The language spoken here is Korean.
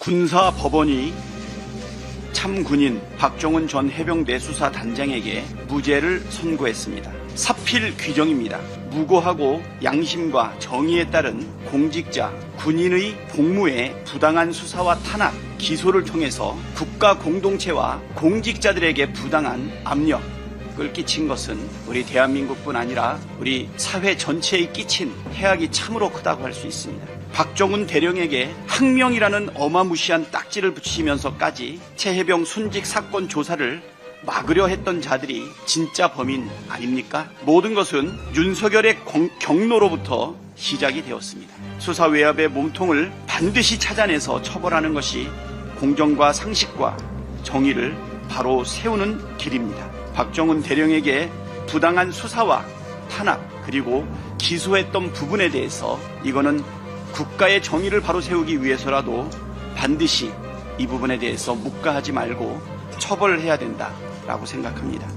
군사 법원이 참군인 박정훈 전 해병대 수사 단장에게 무죄를 선고했습니다. 사필 규정입니다. 무고하고 양심과 정의에 따른 공직자, 군인의 복무에 부당한 수사와 탄압, 기소를 통해서 국가 공동체와 공직자들에게 부당한 압력, 을 끼친 것은 우리 대한민국뿐 아니라 우리 사회 전체에 끼친 해악이 참으로 크다고 할 수 있습니다. 박정훈 대령에게 항명이라는 어마무시한 딱지를 붙이면서까지 최해병 순직 사건 조사를 막으려 했던 자들이 진짜 범인 아닙니까? 모든 것은 윤석열의 공- 경로로부터 시작이 되었습니다. 수사 외압의 몸통을 반드시 찾아내서 처벌하는 것이 공정과 상식과 정의를 바로 세우는 길입니다. 박정훈 대령에게 부당한 수사와 탄압 그리고 기소했던 부분에 대해서 이거는 국가의 정의를 바로 세우기 위해서라도 반드시 이 부분에 대해서 묵과하지 말고 처벌해야 된다라고 생각합니다.